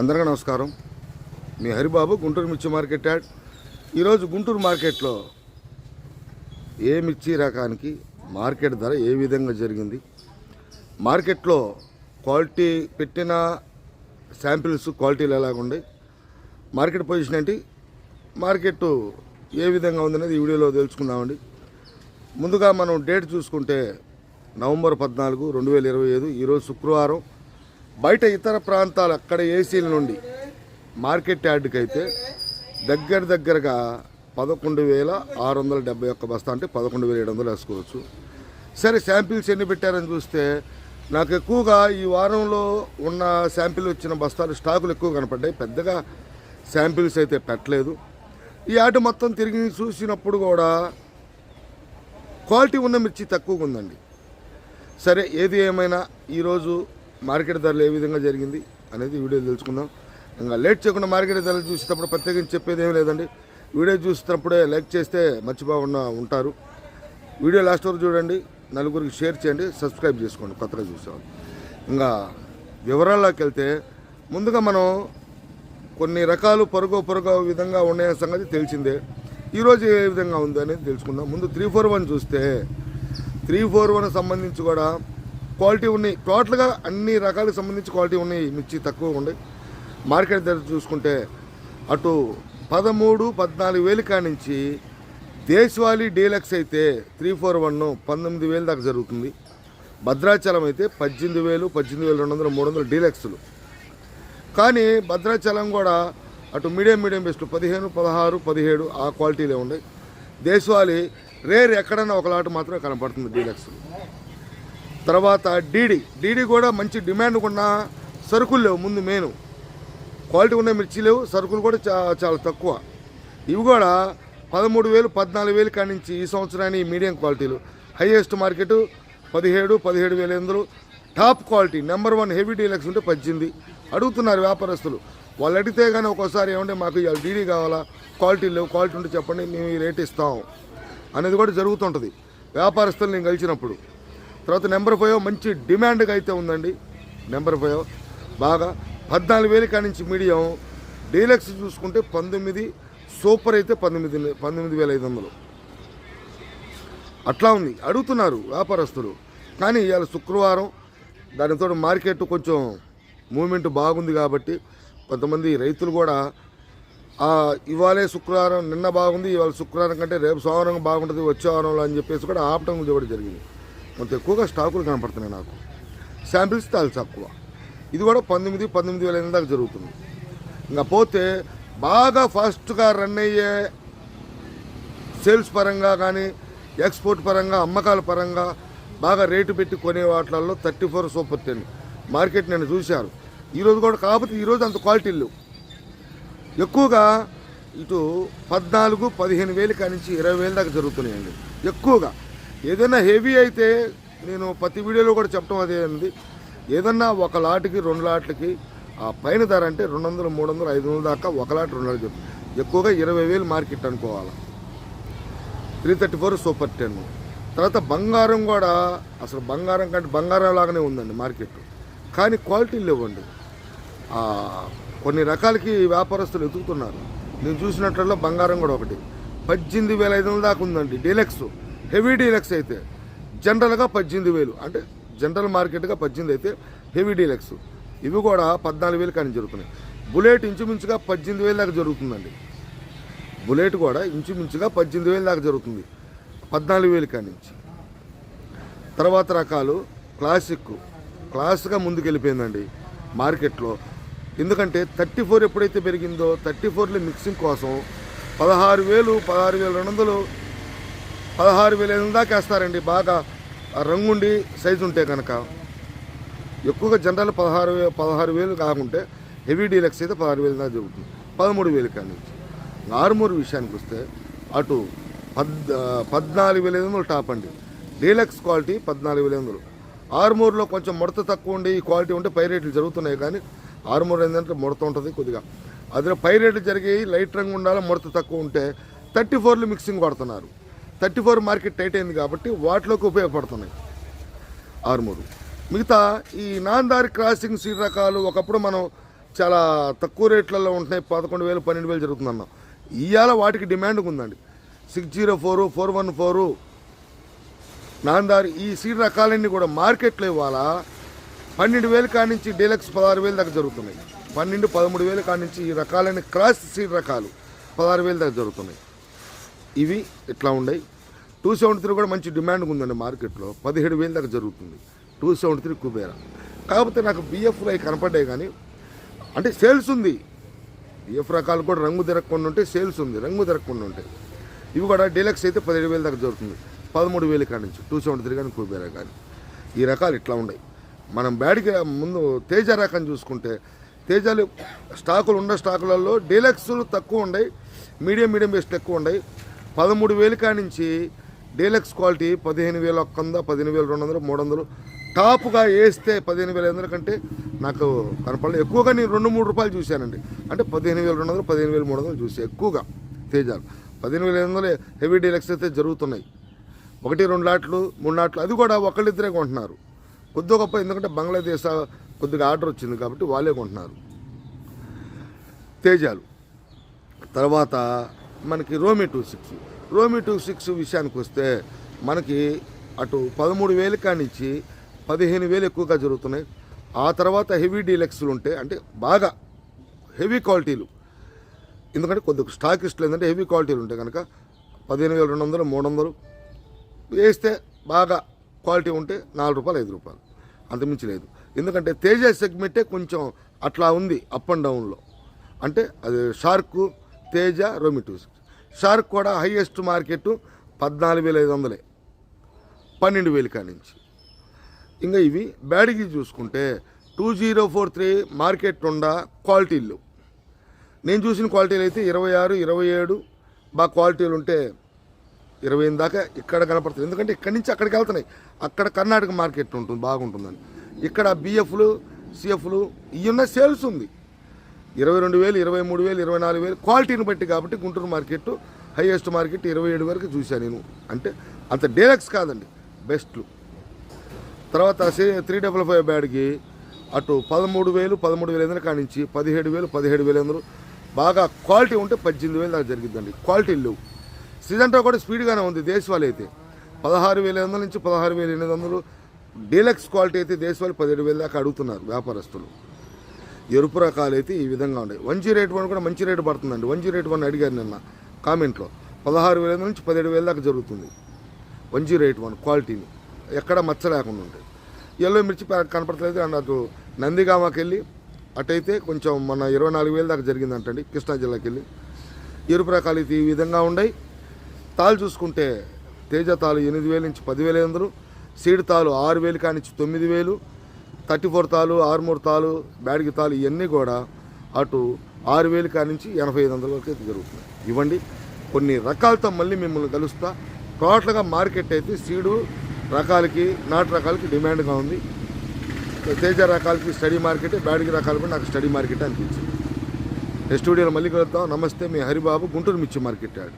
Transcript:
అందరికీ నమస్కారం. మీ హరిబాబు గుంటూరు మిర్చి మార్కెట్ యాడ్. ఈరోజు గుంటూరు మార్కెట్లో ఏ మిర్చి రకానికి మార్కెట్ ధర ఏ విధంగా జరిగింది? మార్కెట్లో క్వాలిటీ పెట్టిన శాంపిల్స్ క్వాలిటీలు ఎలాగుండే మార్కెట్ పొజిషన్ ఏంటి? మార్కెట్ ఏ విధంగా ఉందనేది ఈ వీడియోలో తెలుసుకుందామండి. ముందుగా మనం డేట్ చూసుకుంటే నవంబర్ పద్నాలుగు రెండు వేల ఇరవై ఐదు ఈరోజు శుక్రవారం. బయట ఇతర ప్రాంతాలు అక్కడ ఏసీల నుండి మార్కెట్ యార్డ్కి అయితే దగ్గర దగ్గరగా పదకొండు వేల ఆరు వందల డెబ్బై ఒక్క బస్తా అంటే పదకొండు వేల ఏడు వందలు వేసుకోవచ్చు. సరే శాంపిల్స్ ఎన్ని పెట్టారని చూస్తే నాకు ఎక్కువగా ఈ వారంలో ఉన్న శాంపిల్ వచ్చిన బస్తాలు స్టాకులు ఎక్కువ కనపడ్డాయి. పెద్దగా శాంపిల్స్ అయితే పెట్టలేదు. ఈ ఆట మొత్తం తిరిగి చూసినప్పుడు కూడా క్వాలిటీ ఉన్న మిర్చి తక్కువగా ఉందండి. సరే ఏది ఏమైనా ఈరోజు మార్కెట్ ధరలు ఏ విధంగా జరిగింది అనేది వీడియో తెలుసుకుందాం. ఇంకా లేట్ చేయకుండా మార్కెట్ ధరలు చూసేటప్పుడు ప్రత్యేకించి చెప్పేది ఏం లేదండి. వీడియో చూసినప్పుడే లైక్ చేస్తే మర్చిపోకుండా ఉంటారు. వీడియో లాస్ట్ వరకు చూడండి నలుగురికి షేర్ చేయండి సబ్స్క్రైబ్ చేసుకోండి కొత్తగా చూసేవాళ్ళు. ఇంకా వివరాల్లోకి వెళ్తే ముందుగా మనం కొన్ని రకాలు పరుగు పరుగు విధంగా ఉండే సంగతి తెలిసిందే. ఈరోజు ఏ విధంగా ఉంది అనేది తెలుసుకుందాం. ముందు త్రీ ఫోర్ వన్ చూస్తే త్రీ ఫోర్ వన్ సంబంధించి కూడా క్వాలిటీ ఉన్నాయి. టోటల్గా అన్ని రకాలకు సంబంధించి క్వాలిటీ ఉన్నాయి. మిర్చి తక్కువ ఉన్నాయి మార్కెట్ ధర చూసుకుంటే అటు పదమూడు పద్నాలుగు వేలు కానించి దేశవాళీ డీలక్స్ అయితే త్రీ ఫోర్ వన్ పంతొమ్మిది వేలు దాకా జరుగుతుంది. భద్రాచలం అయితే పద్దెనిమిది వేలు పద్దెనిమిది వేలు రెండు వందలు మూడు వందలు డీలక్స్లు. కానీ భద్రాచలం కూడా అటు మీడియం మీడియం బెస్ట్ పదిహేను పదహారు పదిహేడు ఆ క్వాలిటీలే ఉన్నాయి. దేశవాళీ రేర్ ఎక్కడన్నా ఒక లాట్ మాత్రమే కనపడుతుంది డీలక్స్ తర్వాత డీడీ డీడీ కూడా మంచి డిమాండ్ ఉన్న సరుకులు లేవు ముందు మెయిన్ క్వాలిటీ ఉన్న మిర్చి లేవు సరుకులు కూడా చా చాలా తక్కువ. ఇవి కూడా పదమూడు వేలు పద్నాలుగు వేలు కానించి ఈ సంవత్సరాన్ని మీడియం క్వాలిటీలు హైయెస్ట్ మార్కెట్ పదిహేడు పదిహేడు వేల ఎందులు top quality number one heavy deluxe ఉంటే పద్దెనిమిది. అడుగుతున్నారు వ్యాపారస్తులు. వాళ్ళు అడిగితే కానీ ఒక్కోసారి ఏమంటే మాకు ఇవాళ డీడీ కావాలా? క్వాలిటీ లేవు క్వాలిటీ ఉంటే చెప్పండి మేము ఈ రేట్ ఇస్తాం. అనేది కూడా జరుగుతుంటుంది. వ్యాపారస్తులు నేను కలిసినప్పుడు తర్వాత నెంబర్ ఫైవ్ మంచి డిమాండ్గా అయితే ఉందండి. నెంబర్ ఫైవ్ బాగా పద్నాలుగు వేలు కానించి మీడియం డీలక్స్ చూసుకుంటే పంతొమ్మిది సూపర్ అయితే పంతొమ్మిది పంతొమ్మిది వేల ఐదు వందలు. అట్లా ఉంది. అడుగుతున్నారు వ్యాపారస్తులు. కానీ ఇవాళ శుక్రవారం దానితో మార్కెట్ కొంచెం మూమెంట్ బాగుంది కాబట్టి కొంతమంది రైతులు కూడా ఇవాళే శుక్రవారం నిన్న బాగుంది ఇవాళ శుక్రవారం కంటే రేపు సోమవారం బాగుంటుంది వచ్చే వారంలో అని చెప్పేసి కూడా ఆపటం కూడా జరిగింది. కొంత ఎక్కువగా స్టాకులు కనపడుతున్నాయి నాకు. శాంపిల్స్ చాలా తక్కువ. ఇది కూడా పంతొమ్మిది పంతొమ్మిది వేల ఎనిమిది దాకా జరుగుతుంది. ఇంకా పోతే బాగా ఫాస్ట్గా రన్ అయ్యే సేల్స్ పరంగా కానీ ఎక్స్పోర్ట్ పరంగా అమ్మకాల పరంగా బాగా రేటు పెట్టి కొనే వాటిల్లో thirty four super ten market నేను చూశారు ఈరోజు కూడా కాకపోతే ఈరోజు అంత క్వాలిటీ లేవు. ఎక్కువగా ఇటు పద్నాలుగు పదిహేను వేలు కానించి ఇరవై వేల దాకా జరుగుతున్నాయండి. ఎక్కువగా. ఏదైనా హెవీ అయితే నేను ప్రతి వీడియోలో కూడా చెప్పడం అదే ఉంది ఏదన్నా ఒక లాట్కి రెండు లాట్లకి ఆ పైన ధర అంటే రెండు వందలు మూడు వందలు ఐదు వందల దాకా ఒక లాట్ రెండు లాట్ చెప్తుంది ఎక్కువగా ఇరవై వేలు మార్కెట్ అనుకోవాలి? Three thirty four super ten. తర్వాత బంగారం కూడా అసలు బంగారం కంటే బంగారం లాగానే ఉందండి మార్కెట్. కానీ క్వాలిటీ లేవండి. కొన్ని రకాలకి వ్యాపారస్తులు ఎదుగుతున్నారు నేను చూసినట్లలో బంగారం కూడా ఒకటి. పద్దెనిమిది వేల ఐదు వందల దాకా ఉందండి డీలక్స్. హెవీ డీలక్స్ అయితే జనరల్గా పద్దెనిమిది వేలు. అంటే జనరల్ మార్కెట్గా పద్దెనిమిది అయితే హెవీ డీలక్స్. ఇవి కూడా పద్నాలుగు వేలు కానీ జరుగుతున్నాయి. బుల్లెట్ ఇంచుమించుగా పద్దెనిమిది వేలు దాకా జరుగుతుందండి. బుల్లెట్ కూడా ఇంచుమించుగా పద్దెనిమిది వేలు దాకా జరుగుతుంది. పద్నాలుగు వేలు కానించి తర్వాత రకాలు క్లాసిక్. క్లాస్గా ముందుకెళ్ళిపోయిందండి మార్కెట్లో. ఎందుకంటే థర్టీ ఫోర్ ఎప్పుడైతే పెరిగిందో థర్టీ ఫోర్లో మిక్సింగ్ కోసం పదహారు వేలు పదహారు వేల రెండు వందలు పదహారు వేల ఐదు దాకా వేస్తారండి. బాగా రంగుండి సైజు ఉంటే కనుక ఎక్కువగా జనరల్ పదహారు వే పదహారు వేలు కాకుంటే హెవీ డీలక్స్ అయితే పదహారు వేలు దాకా జరుగుతుంది. పదమూడు వేలు కానీ. ఆరుమూరు విషయానికి వస్తే అటు పద్ పద్నాలుగు వేల ఐదు వందలు టాప్ అండి. డీలక్స్ క్వాలిటీ పద్నాలుగు వేల ఐదు వందలు. ఆరుమూరులో కొంచెం ముడత తక్కువ ఉండి ఈ క్వాలిటీ ఉంటే పై రేట్లు జరుగుతున్నాయి కానీ ఆరుమూరు ఏంటంటే ముడత ఉంటుంది కొద్దిగా. అదే పై రేట్లు జరిగి లైట్ రంగు ఉండాలి ముడత తక్కువ ఉంటే థర్టీ ఫోర్లు మిక్సింగ్ వాడుతున్నారు. థర్టీ ఫోర్ మార్కెట్ టైట్ అయింది కాబట్టి వాటిలోకి ఉపయోగపడుతున్నాయి. ఆరుమూరు. మిగతా ఈ నాందారి క్రాసింగ్ సీడ్ రకాలు ఒకప్పుడు మనం చాలా తక్కువ రేట్లలో ఉంటున్నాయి పదకొండు వేలు పన్నెండు వేలు జరుగుతుందన్నాం. ఇవాళ వాటికి డిమాండ్ ఉందండి. Six zero four four one four. నాందారి ఈ సీడ్ రకాలన్నీ కూడా మార్కెట్లో ఇవాళ పన్నెండు వేలు కానించి డీలక్స్ పదహారు వేలు దాకా జరుగుతున్నాయి. పన్నెండు పదమూడు వేలు కానించి ఈ రకాలన్నీ క్రాస్ సీడ్ రకాలు పదహారు వేలు దాకా జరుగుతున్నాయి. ఇవి ఇట్లా ఉన్నాయి? టూ సెవెంటీ త్రీ కూడా మంచి డిమాండ్ ఉందండి మార్కెట్లో. పదిహేడు వేలు దాకా జరుగుతుంది. Two seventy three Kubera. కాకపోతే నాకు బిఎఫ్లో అవి కనపడ్డాయి కానీ అంటే సేల్స్ ఉంది. బిఎఫ్ రకాలు కూడా రంగు తిరగకుండా ఉంటే సేల్స్ ఉంది రంగు తిరగకుండా ఉంటాయి ఇవి కూడా డీలక్స్ అయితే పదిహేడు వేలు దాకా జరుగుతుంది. పదమూడు వేలు కాడి నుంచి టూ సెవెంటీ త్రీ కానీ కుబేరా కానీ. ఈ రకాలు ఇట్లా ఉన్నాయి. మనం బ్యాడ్కి ముందు తేజ రకం చూసుకుంటే తేజాలు స్టాకులు ఉన్న స్టాకులలో డీలక్స్లు తక్కువ ఉన్నాయి. మీడియం మీడియం బెస్ట్ ఎక్కువ ఉన్నాయి. పదమూడు వేలు కానించి డీలక్స్ క్వాలిటీ పదిహేను వేల ఒక్క వంద పదిహేను వేల రెండు వందలు మూడు వందలు టాప్గా వేస్తే పదిహేను వేల ఐదు వందల కంటే నాకు కనపడలేదు ఎక్కువగా నేను రెండు మూడు రూపాయలు చూశానండి. అంటే పదిహేను వేల రెండు వందలు పదిహేను వేల మూడు వందలు చూసాను ఎక్కువగా తేజాలు. పదిహేను వేల ఐదు వందలు హెవీ డీలక్స్ అయితే జరుగుతున్నాయి. ఒకటి రెండు లాట్లు మూడు లాట్లు అది కూడా ఒకళ్ళిద్దరే కొంటున్నారు. కొద్ది గొప్ప ఎందుకంటే బంగ్లాదేశ్ కొద్దిగా ఆర్డర్ వచ్చింది కాబట్టి వాళ్ళే కొంటున్నారు. తేజాలు. తర్వాత మనకి రోమి టూ సిక్స్. రోమి టూ సిక్స్ విషయానికి వస్తే మనకి అటు పదమూడు వేలు కానిచ్చి పదిహేను వేలు ఎక్కువగా జరుగుతున్నాయి. ఆ తర్వాత హెవీ డీలక్స్లు ఉంటాయి అంటే బాగా హెవీ క్వాలిటీలు. ఎందుకంటే కొద్దిగా స్టాకిస్టులు ఏంటంటే హెవీ క్వాలిటీలు ఉంటాయి కనుక పదిహేను వేల రెండు వందలు మూడు వందలు వేస్తే బాగా క్వాలిటీ ఉంటే నాలుగు రూపాయలు ఐదు రూపాయలు. అంతమించి లేదు. ఎందుకంటే తేజ సెగ్మెంటే కొంచెం అట్లా ఉంది అప్ అండ్ డౌన్లో. అంటే అది షార్క్ తేజ రోమిటూస్ షార్క్ కూడా హైయెస్ట్ మార్కెట్ పద్నాలుగు వేల ఐదు వందలే. పన్నెండు వేలు కానించి. ఇంకా ఇవి బ్యాడిగి చూసుకుంటే two zero four three market ఉండ క్వాలిటీలు నేను చూసిన క్వాలిటీలు అయితే ఇరవై ఆరు ఇరవై ఏడు. బాగా క్వాలిటీలు ఉంటే ఇరవై ఎనిమిది దాకా ఇక్కడ కనపడుతుంది. ఎందుకంటే ఇక్కడి నుంచి అక్కడికి వెళ్తున్నాయి. అక్కడ కర్ణాటక మార్కెట్ ఉంటుంది బాగుంటుందని. ఇక్కడ బిఎఫ్లు సిఎఫ్లు ఇవి ఉన్న సేల్స్ ఉంది. ఇరవై రెండు వేలు ఇరవై మూడు వేలు ఇరవై నాలుగు వేలు క్వాలిటీని బట్టి కాబట్టి గుంటూరు మార్కెట్ హైయెస్ట్ మార్కెట్ ఇరవై ఏడు వరకు చూశాను నేను. అంటే అంత డీలక్స్ కాదండి బెస్ట్లు. తర్వాత త్రీ డబల్ ఫైవ్ బ్యాడ్కి అటు పదమూడు వేలు పదమూడు వేల ఎందుకు కానించి పదిహేడు వేలు పదిహేడు వేలు ఎందుకు బాగా క్వాలిటీ ఉంటే పద్దెనిమిది వేలు దాకా జరిగిద్దండి. క్వాలిటీ లేవు. సీజన్టో కూడా స్పీడ్గానే ఉంది దేశవాళీ అయితే. పదహారు వేల వందల నుంచి పదహారు వేల ఎనిమిది వందలు డీలక్స్ క్వాలిటీ అయితే దేశవాళీ పదిహేడు వేల దాకా అడుగుతున్నారు వ్యాపారస్తులు. ఎరుపు రకాలు అయితే ఈ విధంగా ఉన్నాయి. వన్ జీ రేట్ వన్ కూడా మంచి రేటు పడుతుందండి. వన్ జీ రేట్ వన్ అడిగారు నిన్న కామెంట్లో. పదహారు వేల నుంచి పదిహేడు వేల దాకా జరుగుతుంది. వన్ జీ రేట్ వన్ క్వాలిటీని. ఎక్కడ మచ్చ లేకుండా ఉంటాయి. ఎల్లో మిర్చి కనపడలేదు అండ్ అటు నందిగామకి వెళ్ళి అటైతే కొంచెం మన ఇరవై నాలుగు వేల దాకా జరిగిందంటండి. కృష్ణా జిల్లాకి వెళ్ళి ఎరుపు రకాలు అయితే ఈ విధంగా ఉన్నాయి. తాలు చూసుకుంటే తేజ తాలు ఎనిమిది వేల నుంచి పదివేల ఐదు వందలు సీడ్ తాలు ఆరు వేలు కానించి తొమ్మిది వేలు థర్టీ ఫోర్ తాలు ఆరుమూరు తాలు బ్యాడ్గి తాలు ఇవన్నీ కూడా అటు ఆరు వేలు కానించి ఎనభై ఐదు వందల వరకు అయితే జరుగుతుంది ఇవ్వండి. కొన్ని రకాలతో మళ్ళీ మిమ్మల్ని కలుస్తా. టోటల్గా మార్కెట్ అయితే సీడు రకాలకి నాటు రకాలకి డిమాండ్గా ఉంది. తేజ రకాలకి స్టడీ మార్కెట్ బ్యాడ్గి రకాలు కూడా నాకు స్టడీ మార్కెట్ అనిపించింది. స్టూడియోలో మళ్ళీ కలుద్దాం. నమస్తే మీ హరిబాబు గుంటూరు మిర్చి మార్కెట్ యాడ్.